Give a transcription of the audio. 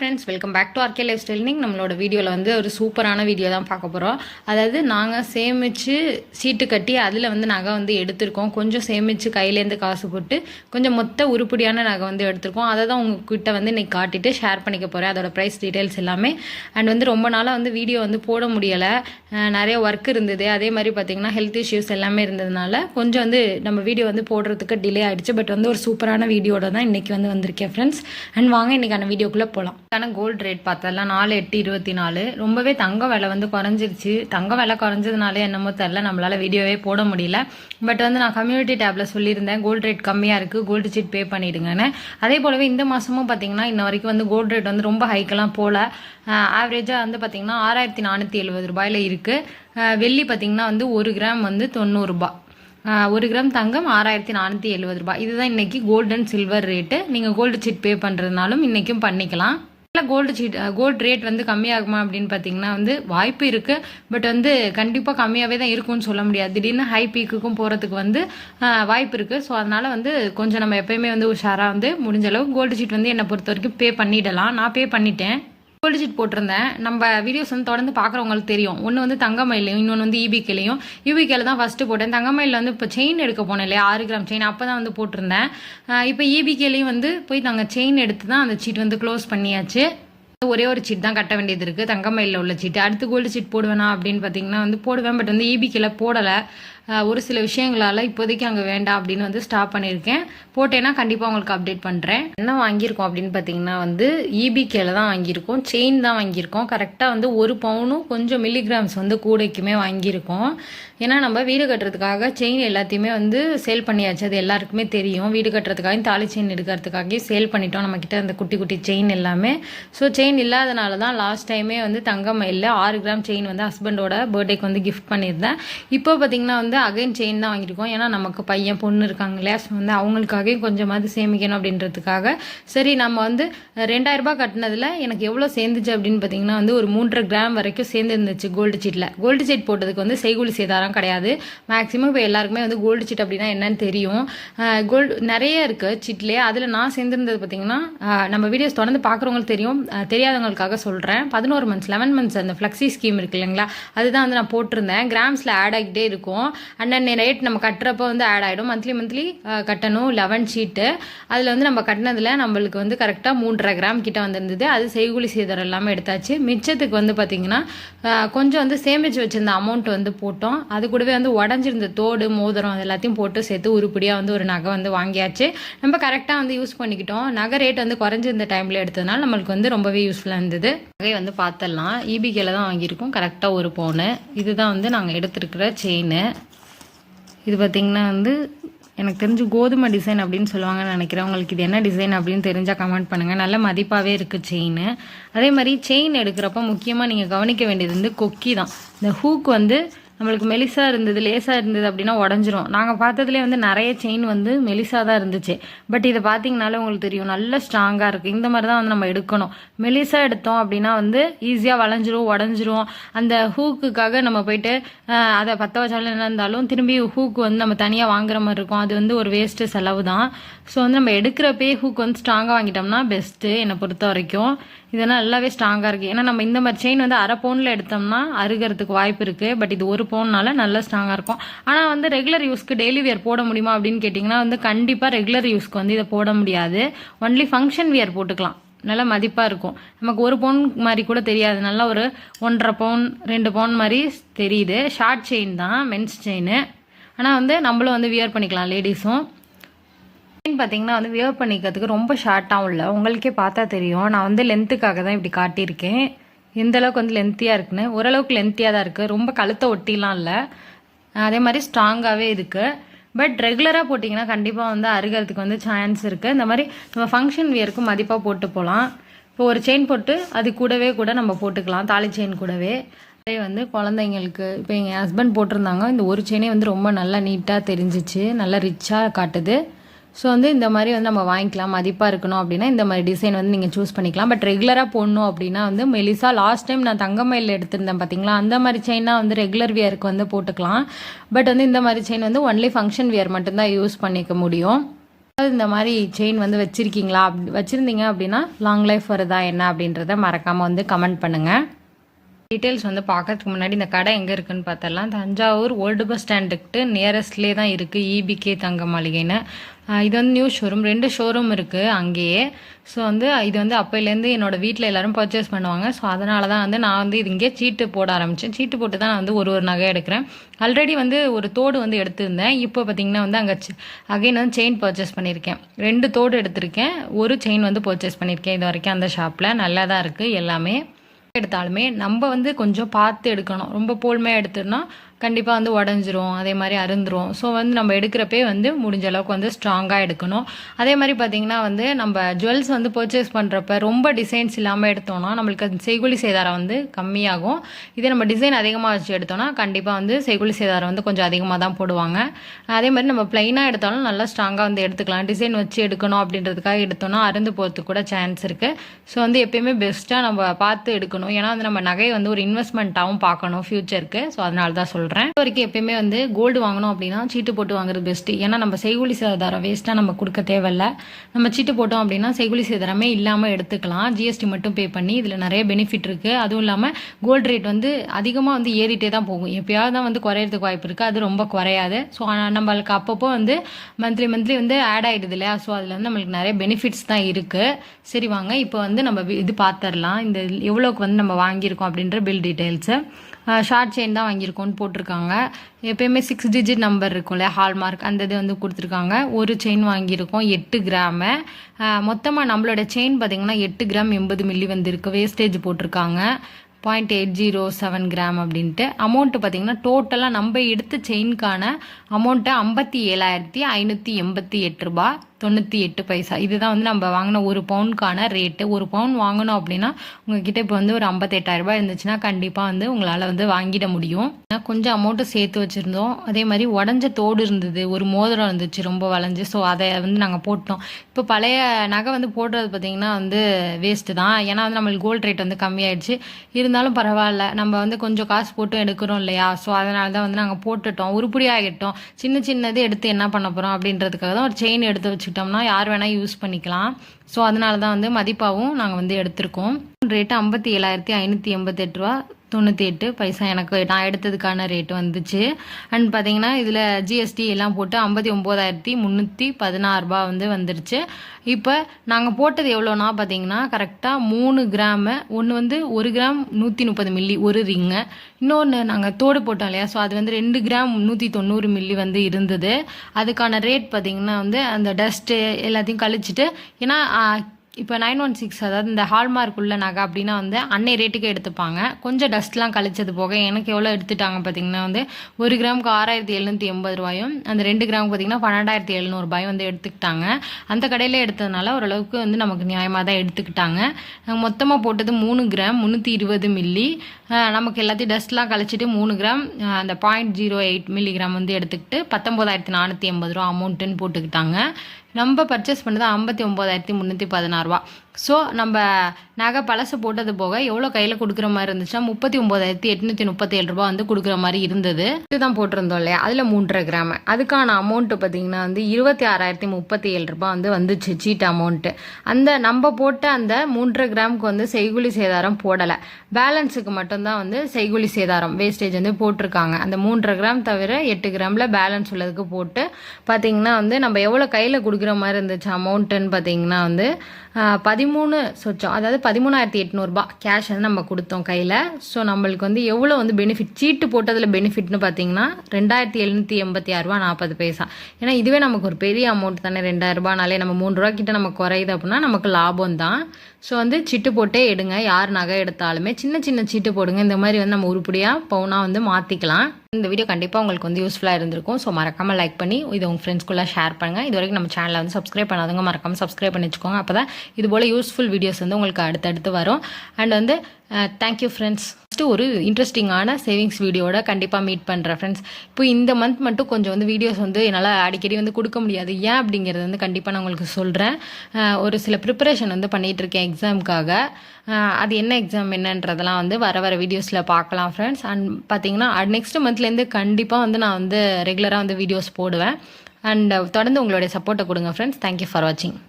Friends welcome back to R K life styling நம்மளோட வீடியோவில் வந்து ஒரு சூப்பரான வீடியோ தான் பார்க்க போகிறோம் அதாவது நாங்கள் சேமித்து சீட்டு கட்டி அதில் வந்து நகை வந்து எடுத்திருக்கோம். கொஞ்சம் சேமித்து கையிலேருந்து காசு போட்டு கொஞ்சம் மொத்த உருப்படியான நகை வந்து எடுத்திருக்கோம். அதை தான் உங்ககிட்ட வந்து இன்றைக்கி காட்டிட்டு ஷேர் பண்ணிக்க போகிறேன் அதோட ப்ரைஸ் டீட்டெயில்ஸ் எல்லாமே. அண்ட் வந்து ரொம்ப நாளாக வந்து வீடியோ வந்து போட முடியலை. நிறைய ஒர்க் இருந்தது. அதே மாதிரி பார்த்திங்கன்னா ஹெல்த் இஷ்யூஸ் எல்லாமே இருந்ததுனால கொஞ்சம் வந்து நம்ம வீடியோ வந்து போடுறதுக்கு டிலே ஆகிடுச்சு பட் வந்து ஒரு சூப்பரான வீடியோட தான் இன்றைக்கி வந்து வந்திருக்கேன் ஃப்ரெண்ட்ஸ் அண்ட் வாங்க இன்றைக்கான வீடியோக்குள்ளே போகலாம் கரெக்டான கோல்டு ரேட் பார்த்தலாம் நாலு எட்டு இருபத்தி நாலு. ரொம்பவே தங்க விலை வந்து குறைஞ்சிருச்சு. தங்க விலை குறைஞ்சதுனாலே என்னமோ தெரில நம்மளால் வீடியோவே போட முடியல. பட் வந்து நான் கம்யூனிட்டி டேப்பில் சொல்லியிருந்தேன் கோல்டு ரேட் கம்மியாக இருக்குது கோல்டு சீட் பே பண்ணிடுங்கன்னு. அதே போலவே இந்த மாதமும் பார்த்தீங்கன்னா இன்ன வரைக்கும் வந்து கோல்டு ரேட் வந்து ரொம்ப ஹைக்கெல்லாம் போகல ஆவரேஜாக வந்து பார்த்தீங்கன்னா ஆறாயிரத்தி நானூற்றி எழுபது ரூபாயில் இருக்குது வெள்ளி பார்த்தீங்கன்னா வந்து ஒரு கிராம் வந்து தொண்ணூறுரூபா ஒரு கிராம் தங்கம் ஆறாயிரத்தி நானூற்றி எழுபது ரூபாய். இதுதான் இன்னைக்கு கோல்டன் சில்வர் ரேட்டு நீங்கள் கோல்டு சீட் பே பண்ணுறதுனாலும் இன்றைக்கும் பண்ணிக்கலாம். கோல்டு சீட் கோல்டு ரேட் வந்து கம்மியாகுமா அப்படின்னு பார்த்தீங்கன்னா வந்து வாய்ப்பு இருக்குது பட் வந்து கண்டிப்பாக கம்மியாகவே தான் இருக்கும்னு சொல்ல முடியாது. திடீர்னு ஹை பீக்குக்கும் போகிறதுக்கு வந்து வாய்ப்பு இருக்குது ஸோ அதனால் வந்து கொஞ்சம் நம்ம எப்பயுமே வந்து உஷாராக வந்து முடிஞ்ச அளவுக்கு கோல்டு சீட் வந்து என்னை பொறுத்த வரைக்கும் பே பண்ணிடலாம். நான் பே பண்ணிட்டேன். கோல்டு சீட் போட்டிருந்தேன். நம்ம வீடியோஸ் வந்து தொடர்ந்து பார்க்குறவங்களுக்கு தெரியும். ஒன்று வந்து தங்கமயிலையும் இன்னொன்று வந்து இபிகேலையும் இபிகேல தான் ஃபஸ்ட்டு போட்டேன். தங்கமயிலில் வந்து இப்போ செயின் எடுக்க போனேன் இல்லையா? ஆறு கிராம் செயின் அப்போ தான் வந்து போட்டிருந்தேன். இப்போ இபிகேலையும் வந்து போய் நாங்கள் செயின் எடுத்து தான் அந்த சீட் வந்து க்ளோஸ் பண்ணியாச்சு. ஒரே ஒரு சீட் தான் கட்ட வேண்டியது இருக்குது தங்கமயிலில் உள்ள சீட்டு அடுத்து கோல்டு சீட் போடுவேனா அப்படின்னு பார்த்தீங்கன்னா வந்து போடுவேன். பட் வந்து இபிகேல போடலை. ஒரு சில விஷயங்களால இப்போதைக்கு அங்கே வேண்டாம் அப்படின்னு வந்து ஸ்டாப் பண்ணியிருக்கேன். போட்டேன்னா கண்டிப்பாக உங்களுக்கு அப்டேட் பண்ணுறேன் என்ன வாங்கியிருக்கோம் அப்படின்னு பார்த்தீங்கன்னா வந்து இபிகேல தான் வாங்கியிருக்கோம். செயின் தான் வாங்கியிருக்கோம். கரெக்டாக வந்து ஒரு பவுனும் கொஞ்சம் மில்லிகிராம்ஸ் வந்து கூடைக்குமே வாங்கியிருக்கோம். ஏன்னா நம்ம வீடு கட்டுறதுக்காக செயின் எல்லாத்தையுமே வந்து சேல் பண்ணியாச்சு. அது எல்லாருக்குமே தெரியும். வீடு கட்டுறதுக்காகவும் தாலி செயின் எடுக்கிறதுக்காகவே சேல் பண்ணிட்டோம். நம்மக்கிட்ட அந்த குட்டி குட்டி செயின் எல்லாமே. ஸோ செயின் இல்லாதனால தான் லாஸ்ட் டைமே வந்து தங்கமயிலில் ஆறு கிராம் செயின் வந்து ஹஸ்பண்டோட பர்த்டேக்கு வந்து கிஃப்ட் பண்ணியிருந்தேன். இப்போ பார்த்தீங்கன்னா வந்து அகைன் செயின் தான் வாங்கியிருக்கோம். ஏன்னா நமக்கு பையன் பொண்ணு இருக்காங்க இல்லையா ஸோ வந்து அவங்களுக்காகவே கொஞ்சமாவது சேமிக்கணும் அப்படின்றதுக்காக. சரி நம்ம வந்து ரெண்டாயிரம் ரூபாய் கட்டினதில் எனக்கு எவ்வளோ சேர்ந்துச்சு அப்படின்னு பார்த்தீங்கன்னா வந்து ஒரு மூன்றரை கிராம் வரைக்கும் சேர்ந்து இருந்துச்சு கோல்டு சீட்டில் கோல்டு சீட் போட்டதுக்கு வந்து செய்கூலி சேதாரம் கிடையாது. மேக்ஸிமம் இப்போ எல்லாருக்குமே வந்து கோல்டு சீட் அப்படின்னா என்னன்னு தெரியும். கோல்டு நிறைய இருக்குது சீட்லேயே அதில் நான் சேர்ந்துருந்தது பார்த்தீங்கன்னா நம்ம வீடியோஸ் தொடர்ந்து பார்க்குறவங்களுக்கு தெரியும். தெரியாதவங்களுக்காக சொல்கிறேன் பதினோரு மந்த்ஸ் லெவன் மந்த்ஸ் அந்த ஃப்ளெக்ஸி ஸ்கீம் இருக்கு இல்லைங்களா? அதுதான் வந்து நான் போட்டிருந்தேன். கிராம்ஸில் ஆட் ஆகிட்டே இருக்கும். அண்ணன் ரேட் நம்ம கட்டுறப்போ வந்து ஆட் ஆகிடும் மந்த்லி மந்த்லி கட்டணும். லெவன் ஷீட்டு அதில் வந்து நம்ம கட்டினதில் நம்மளுக்கு வந்து கரெக்டாக மூன்றரை கிராம் கிட்ட வந்திருந்தது. அது செய்கூலி சேதாரம் எல்லாமே எடுத்தாச்சு. மிச்சத்துக்கு வந்து பார்த்திங்கன்னா கொஞ்சம் வந்து சேமித்து வச்சிருந்த அமௌண்ட் வந்து போட்டோம். அது கூடவே வந்து உடஞ்சிருந்த தோடு மோதிரம் அது எல்லாத்தையும் போட்டு சேர்த்து உருப்படியாக வந்து ஒரு நகை வந்து வாங்கியாச்சு. நம்ம கரெக்டாக வந்து யூஸ் பண்ணிக்கிட்டோம். நகை ரேட் வந்து குறைஞ்சிருந்த டைமில் எடுத்ததுனால நம்மளுக்கு வந்து ரொம்பவே யூஸ்ஃபுல்லாக இருந்தது. நகை வந்து பார்த்துடலாம் இபிகேல தான் வாங்கியிருக்கோம். கரெக்டாக ஒரு பவுனு இதுதான் வந்து நாங்கள் எடுத்திருக்கிற செயின் இது பார்த்திங்கன்னா வந்து எனக்கு தெரிஞ்சு கோதுமை டிசைன் அப்படின்னு சொல்லுவாங்கன்னு நினைக்கிறேன். உங்களுக்கு இது என்ன டிசைன் அப்படின்னு தெரிஞ்சால் கமெண்ட் பண்ணுங்கள் நல்ல மதிப்பாகவே இருக்குது செயின் அதே மாதிரி செயின் எடுக்கிறப்ப முக்கியமாக நீங்கள் கவனிக்க வேண்டியது வந்து கொக்கி தான். இந்த ஹூக் வந்து நம்மளுக்கு மெலிசாக இருந்தது லேசாக இருந்தது அப்படின்னா உடஞ்சிரும். நாங்கள் பார்த்ததுலேயே வந்து நிறைய செயின் வந்து மெலிசாக தான் இருந்துச்சு. பட் இதை பார்த்தீங்கனாலே உங்களுக்கு தெரியும் நல்ல ஸ்ட்ராங்காக இருக்குது இந்த மாதிரி தான் வந்து நம்ம எடுக்கணும். மெலிசா எடுத்தோம் அப்படின்னா வந்து ஈஸியாக வளைஞ்சிரும் உடஞ்சிரும். அந்த ஹூக்குக்காக நம்ம போயிட்டு அதை பற்ற வச்சாலும் என்ன இருந்தாலும் திரும்பி ஹூக்கு வந்து நம்ம தனியாக வாங்குற மாதிரி இருக்கும். அது வந்து ஒரு வேஸ்ட்டு செலவு தான் ஸோ வந்து நம்ம எடுக்கிறப்பே ஹூக் வந்து ஸ்ட்ராங்காக வாங்கிட்டோம்னா பெஸ்ட்டு என்னை பொறுத்த வரைக்கும். இதெல்லாம் நல்லாவே ஸ்ட்ராங்காக இருக்குது ஏன்னா நம்ம இந்த மாதிரி செயின் வந்து அரை பவுனில் எடுத்தோம்னா அருகிறதுக்கு வாய்ப்பு இருக்குது பட் இது ஒரு போனால நல்ல ஸ்ட்ராங்காக இருக்கும். ஆனால் வந்து ரெகுலர் யூஸ்க்கு டெய்லி வியர் போட முடியுமா அப்படின்னு கேட்டிங்கன்னா வந்து கண்டிப்பாக ரெகுலர் யூஸ்க்கு வந்து இதை போட முடியாது. ஒன்லி ஃபங்க்ஷன் வியர் போட்டுக்கலாம். நல்ல மதிப்பாக இருக்கும். நமக்கு ஒரு பவுன் மாதிரி கூட தெரியாது. நல்லா ஒரு ஒன்றரை பவுன் ரெண்டு பவுன் மாதிரி தெரியுது. ஷார்ட் செயின் தான் மென்ஸ் செயின் ஆனால் வந்து நம்மளும் வந்து வியர் பண்ணிக்கலாம் லேடிஸும் செயின் பார்த்தீங்கன்னா வந்து வியர் பண்ணிக்கிறதுக்கு ரொம்ப ஷார்ட்டாகவும் இல்லை உங்களுக்கே பார்த்தா தெரியும். நான் வந்து லென்த்துக்காக தான் இப்படி காட்டியிருக்கேன். எந்த அளவுக்கு வந்து லென்த்தியாக இருக்குன்னு. ஓரளவுக்கு லென்த்தியாக தான் இருக்குது ரொம்ப கழுத்தை ஒட்டிலாம் இல்லை. அதே மாதிரி ஸ்ட்ராங்காகவே இருக்குது பட் ரெகுலராக போட்டிங்கன்னா கண்டிப்பாக வந்து அருகிறதுக்கு வந்து சான்ஸ் இருக்குது இந்த மாதிரி நம்ம ஃபங்க்ஷன் வியருக்கு மதிப்பாக போட்டு போகலாம் இப்போ ஒரு செயின் போட்டு அது கூடவே கூட நம்ம போட்டுக்கலாம். தாலி செயின் கூடவே. அதே வந்து குழந்தைங்களுக்கு இப்போ எங்கள் ஹஸ்பண்ட் போட்டிருந்தாங்க. இந்த ஒரு செயினே வந்து ரொம்ப நல்லா நீட்டாக தெரிஞ்சிச்சு. நல்லா ரிச்சாக காட்டுது. ஸோ வந்து இந்த மாதிரி வந்து நம்ம வாங்கிக்கலாம் மதிப்பாக இருக்கணும் அப்படின்னா இந்த மாதிரி டிசைன் வந்து நீங்கள் சூஸ் பண்ணிக்கலாம். பட் ரெகுலராக போடணும் அப்படின்னா வந்து மெலிசா லாஸ்ட் டைம் நான் தங்கமயில் எடுத்திருந்தேன் பார்த்தீங்களா அந்த மாதிரி செயினாக வந்து ரெகுலர் வியருக்கு வந்து போட்டுக்கலாம். பட் வந்து இந்த மாதிரி செயின் வந்து ஒன்லி ஃபங்க்ஷன் வியர் மட்டும்தான் யூஸ் பண்ணிக்க முடியும். அதாவது இந்த மாதிரி செயின் வந்து வச்சுருக்கீங்களா? அப் வச்சுருந்தீங்க அப்படின்னா லாங் லைஃப் வருதா என்ன அப்படின்றத மறக்காமல் வந்து கமெண்ட் பண்ணுங்கள் டீட்டெயில்ஸ் வந்து பார்க்கறதுக்கு முன்னாடி இந்த கடை எங்கே இருக்குன்னு பார்த்தரலாம். தஞ்சாவூர் ஓல்டு பஸ் ஸ்டாண்டுக்கிட்டு நியரஸ்ட்லேயே தான் இருக்குது இபிகே தங்க மாளிகைன்னு இது வந்து நியூ ஷோரூம் ரெண்டு ஷோரூம் இருக்குது அங்கேயே. ஸோ வந்து இது வந்து அப்போலேருந்து என்னோடய வீட்டில் எல்லாரும் பர்ச்சேஸ் பண்ணுவாங்க. ஸோ அதனால தான் வந்து நான் வந்து இது இங்கே சீட்டு போட ஆரம்பித்தேன் சீட்டு போட்டு தான் நான் வந்து ஒரு ஒரு நகை எடுக்கிறேன். ஆல்ரெடி வந்து ஒரு தோடு வந்து எடுத்திருந்தேன். இப்போ பார்த்தீங்கன்னா வந்து அங்கே அகைன் வந்து செயின் பர்ச்சேஸ் பண்ணியிருக்கேன். ரெண்டு தோடு எடுத்திருக்கேன். ஒரு செயின் வந்து பர்ச்சேஸ் பண்ணியிருக்கேன் இது வரைக்கும் அந்த ஷாப்பில் நல்லா தான் இருக்குது எல்லாமே. எடுத்தாலுமே நம்ம வந்து கொஞ்சம் பார்த்து எடுக்கணும். ரொம்ப போல்மையாக எடுத்தோம்னா கண்டிப்பாக வந்து உடஞ்சிரும். அதே மாதிரி அருந்துரும். ஸோ வந்து நம்ம எடுக்கிறப்பே வந்து முடிஞ்ச அளவுக்கு வந்து ஸ்ட்ராங்காக எடுக்கணும். அதே மாதிரி பார்த்திங்கன்னா வந்து நம்ம ஜுவல்ஸ் வந்து பர்ச்சேஸ் பண்ணுறப்ப ரொம்ப டிசைன்ஸ் இல்லாமல் எடுத்தோம்னா நம்மளுக்கு அது செய்குலி சேதாரம் வந்து கம்மியாகும். இதே நம்ம டிசைன் அதிகமாக வச்சு எடுத்தோம்னா கண்டிப்பாக வந்து செய்குலி சேதாரம் வந்து கொஞ்சம் அதிகமாக தான் போடுவாங்க. அதே மாதிரி நம்ம ப்ளைனாக எடுத்தாலும் நல்லா ஸ்ட்ராங்காக வந்து எடுத்துக்கலாம். டிசைன் வச்சு எடுக்கணும் அப்படின்றதுக்காக எடுத்தோம்னா அருந்து போகிறதுக்கு கூட சான்ஸ் இருக்குது ஸோ வந்து எப்பயுமே பெஸ்ட்டாக நம்ம பார்த்து எடுக்கணும். ஏன்னா வந்து நம்ம நகையை வந்து ஒரு இன்வெஸ்ட்மெண்ட்டாகவும் பார்க்கணும் ஃப்யூச்சருக்கு ஸோ அதனால தான் சொல்கிறேன் வரைக்கும் எப்பயுமே வந்து கோல்டு வாங்கணும் அப்படின்னா சீட்டு போட்டு வாங்குறது பெஸ்ட்டு ஏன்னா நம்ம செய்கூலி சேதாரம் வேஸ்ட்டாக நம்ம கொடுக்க தேவையில்ல. நம்ம சீட்டு போட்டோம் அப்படின்னா செய்கூலி சேதாரமே இல்லாமல் எடுத்துக்கலாம். ஜிஎஸ்டி மட்டும் பே பண்ணி இதில் நிறைய பெனிஃபிட் இருக்குது அதுவும் இல்லாமல் கோல்டு ரேட் வந்து அதிகமாக வந்து ஏறிட்டே தான் போகும். எப்பயாவது தான் வந்து குறையிறதுக்கு வாய்ப்பு இருக்குது அது ரொம்ப குறையாது. ஸோ நம்மளுக்கு அப்பப்போ வந்து மந்த்லி மந்த்லி வந்து ஆட் ஆகிடுது இல்லையா? ஸோ அதில் வந்து நம்மளுக்கு நிறைய பெனிஃபிட்ஸ் தான் இருக்குது சரி வாங்க. இப்போ வந்து நம்ம இது பார்த்துடலாம். இந்த எவ்வளோக்கு வந்து நம்ம வாங்கியிருக்கோம் அப்படின்ற பில் டீட்டெயில்ஸு ஷார்ட் செயின் தான் வாங்கியிருக்கோம்னு போட்டிருக்காங்க. எப்பயுமே சிக்ஸ் டிஜிட் நம்பர் இருக்கும்ல ஹால்மார்க் அந்த இது வந்து கொடுத்துருக்காங்க. ஒரு செயின் வாங்கியிருக்கோம் எட்டு கிராமு மொத்தமாக நம்மளோட செயின் பார்த்தீங்கன்னா எட்டு கிராம் எண்பது மில்லி வந்திருக்கு. வேஸ்டேஜ் போட்டிருக்காங்க. Point eight zero seven gram அப்படின்ட்டு. அமௌண்ட்டு பார்த்தீங்கன்னா டோட்டலாக நம்ம எடுத்த செயின்கான அமௌண்ட்டு ஐம்பத்தி ஏழாயிரத்தி ஐநூற்றி எண்பத்தி எட்டு ரூபாய் தொண்ணூற்றி எட்டு பைசா. இதுதான் வந்து நம்ம வாங்கின ஒரு பவுனுக்கான ரேட்டு ஒரு பவுன் வாங்கணும் அப்படின்னா உங்ககிட்ட இப்போ வந்து ஒரு ஐம்பத்தெட்டாயிரம் ரூபாய் இருந்துச்சுன்னா கண்டிப்பாக வந்து உங்களால் வந்து வாங்கிட முடியும். ஏன்னா கொஞ்சம் அமௌண்ட்டு சேர்த்து வச்சுருந்தோம். அதே மாதிரி உடஞ்ச தோடு இருந்தது. ஒரு மோதிரம் இருந்துச்சு ரொம்ப வளைஞ்சு. ஸோ அதை வந்து நாங்கள் போட்டோம். இப்போ பழைய நகை வந்து போடுறது பார்த்தீங்கன்னா வந்து வேஸ்ட்டு தான். ஏன்னா வந்து நம்மளுக்கு கோல்ட் ரேட் வந்து கம்மியாயிடுச்சு. இருந்தாலும் பரவாயில்ல. நம்ம வந்து கொஞ்சம் காசு போட்டு எடுக்கிறோம் இல்லையா? ஸோ அதனால தான் வந்து நாங்கள் போட்டுட்டோம். உருப்படியாகிட்டோம். சின்ன சின்னது எடுத்து என்ன பண்ண போகிறோம் அப்படின்றதுக்காக தான் ஒரு செயின் எடுத்து வச்சுக்கிட்டோம்னா யார் வேணால் யூஸ் பண்ணிக்கலாம். ஸோ அதனால தான் வந்து மதிப்பாகவும் நாங்கள் வந்து எடுத்திருக்கோம். ரேட்டு ஐம்பத்தி ஏழாயிரத்தி ஐநூற்றி எண்பத்தெட்டு ரூபா தொண்ணூற்றி எட்டு பைசா எனக்கு நான் எடுத்ததுக்கான ரேட் வந்துச்சு. அண்ட் பார்த்தீங்கன்னா இதில் ஜிஎஸ்டி எல்லாம் போட்டு ஐம்பத்தி ஒம்போதாயிரத்தி முந்நூற்றி பதினாறு ரூபா வந்து வந்துருச்சு. இப்போ நாங்கள் போட்டது எவ்வளோனா பார்த்தீங்கன்னா கரெக்டாக மூணு கிராமு ஒன்று வந்து ஒரு கிராம் நூற்றி முப்பது மில்லி ஒரு ரிங்கு இன்னொன்று நாங்கள் தோடு போட்டோம் இல்லையா ஸோ அது வந்து ரெண்டு கிராம் நூற்றி தொண்ணூறு மில்லி வந்து இருந்தது. அதுக்கான ரேட் பார்த்தீங்கன்னா வந்து அந்த டஸ்ட்டு எல்லாத்தையும் கழிச்சிட்டு ஏன்னா இப்போ நைன் ஒன் சிக்ஸ் அதாவது இந்த ஹால்மார்க் உள்ள நகை அப்படின்னா வந்து அன்னை ரேட்டுக்கு எடுத்துப்பாங்க. கொஞ்சம் டஸ்ட்லாம் கழிச்சது போக எனக்கு எவ்வளோ எடுத்துட்டாங்க பார்த்தீங்கன்னா வந்து ஒரு கிராமுக்கு ஆறாயிரத்தி எழுநூற்றி எண்பது ரூபாயும் அந்த ரெண்டு கிராமுக்கு பார்த்தீங்கன்னா பன்னெண்டாயிரத்தி எழுநூறுபாயும் வந்து எடுத்துக்கிட்டாங்க. அந்த கடையில் எடுத்ததுனால ஓரளவுக்கு வந்து நமக்கு நியாயமாக தான் எடுத்துக்கிட்டாங்க. மொத்தமாக போட்டது மூணு கிராம் முந்நூற்றி இருபது மில்லி நமக்கு எல்லாத்தையும் டஸ்ட்லாம் கழிச்சிட்டு மூணு கிராம் அந்த பாயிண்ட் ஜீரோ எயிட் மில்லிகிராம் வந்து எடுத்துக்கிட்டு பத்தொம்போதாயிரத்தி நானூற்றி எண்பது ரூபா அமௌண்ட்டுன்னு போட்டுக்கிட்டாங்க. நம்ம பர்ச்சேஸ் பண்ணது ஐம்பத்தி ஒம்பதாயிரத்தி முந்நூற்றி பதினாறு ரூபா ஸோ நம்ம நகை பழசு போட்டது போக எவ்வளோ கையில் கொடுக்குற மாதிரி இருந்துச்சுன்னா முப்பத்தி ஒம்போதாயிரத்தி எட்நூற்றி முப்பத்தேழு ரூபா வந்து கொடுக்குற மாதிரி இருந்தது. இதுதான் போட்டிருந்தோம் இல்லையா? அதில் மூன்றரை கிராம். அதுக்கான அமௌண்ட்டு பார்த்தீங்கன்னா வந்து இருபத்தி ஆறாயிரத்தி முப்பத்தி ஏழு ரூபா வந்து வந்துச்சு சீட் அமௌண்ட்டு அந்த நம்ம போட்ட அந்த மூன்றரை கிராமுக்கு வந்து செய்குலி சேதாரம் போடலை. பேலன்ஸுக்கு மட்டும்தான் வந்து செய்குலி சேதாரம் வேஸ்டேஜ் வந்து போட்டிருக்காங்க. அந்த மூன்றரை கிராம் தவிர எட்டு கிராமில் பேலன்ஸ் உள்ளதுக்கு போட்டு பார்த்திங்கன்னா வந்து நம்ம எவ்வளோ கையில் கொடுக்குற மாதிரி இருந்துச்சு அமௌண்ட்டுன்னு பார்த்தீங்கன்னா வந்து பதிமூணு சொச்சம் அதாவது பதிமூணாயிரத்தி எட்நூறுபா கேஷ் வந்து நம்ம கொடுத்தோம் கையில். ஸோ நம்மளுக்கு வந்து எவ்வளோ வந்து பெனிஃபிட் சீட்டு போட்டதில் பெனிஃபிட்னு பார்த்தீங்கன்னா ரெண்டாயிரத்தி எழுநூற்றி எண்பத்தி ஆறுரூவா நாற்பது பைசா. ஏன்னா இதுவே நமக்கு ஒரு பெரிய அமௌண்ட் தானே ரெண்டாயிரரூபானாலே நம்ம மூணு ரூபா கிட்ட நம்ம குறையுது அப்படின்னா நமக்கு லாபம் தான் ஸோ வந்து சிட்டு போட்டே எடுங்க. யார் நகை எடுத்தாலுமே சின்ன சின்ன சீட்டு போடுங்க. இந்த மாதிரி வந்து நம்ம உருப்படியாக பவுனாக வந்து மாற்றிக்கலாம் இந்த வீடியோ கண்டிப்பாக உங்களுக்கு வந்து யூஸ்ஃபுல்லாக இருந்திருக்கும். ஸோ மறக்காமல் லைக் பண்ணி இதை உங்கள் ஃப்ரெண்ட்ஸ்குள்ளே ஷேர் பண்ணுங்கள் இது வரைக்கும் நம்ம சேனலை வந்து சப்ஸ்கிரைப் பண்ணாதவங்க மறக்காமல் சப்ஸ்கிரைப் பண்ணி வச்சுக்கோங்க. அப்போ தான் இது போல் யூஸ்ஃபுல் வீடியோஸ் வந்து உங்களுக்கு அடுத்தடுத்து வரும். அண்ட் வந்து uh, தேங்க்யூ ஃப்ரெண்ட்ஸ் ஃபஸ்ட்டு ஒரு இன்ட்ரெஸ்டிங்கான சேவிங்ஸ் வீடியோட கண்டிப்பாக மீட் பண்ணுறேன் ஃப்ரெண்ட்ஸ் இப்போ இந்த மந்த் மட்டும் கொஞ்சம் வந்து வீடியோஸ் வந்து என்னால் அடிக்கடி வந்து கொடுக்க முடியாது. ஏன் அப்படிங்கிறது வந்து கண்டிப்பாக நான் உங்களுக்கு சொல்கிறேன் ஒரு சில ப்ரிப்பரேஷன் வந்து பண்ணிகிட்டு இருக்கேன் எக்ஸாமுக்காக அது என்ன எக்ஸாம் என்னன்றதெல்லாம் வந்து வர வர வீடியோஸில் பார்க்கலாம் ஃப்ரெண்ட்ஸ் அண்ட் பார்த்தீங்கன்னா நெக்ஸ்ட் மந்த்லேருந்து கண்டிப்பாக வந்து நான் வந்து ரெகுலராக வந்து வீடியோஸ் போடுவேன். அண்ட் தொடர்ந்து உங்களுடைய சப்போர்ட்டை கொடுங்க ஃப்ரெண்ட்ஸ் தேங்க்யூ ஃபார் வாட்சிங்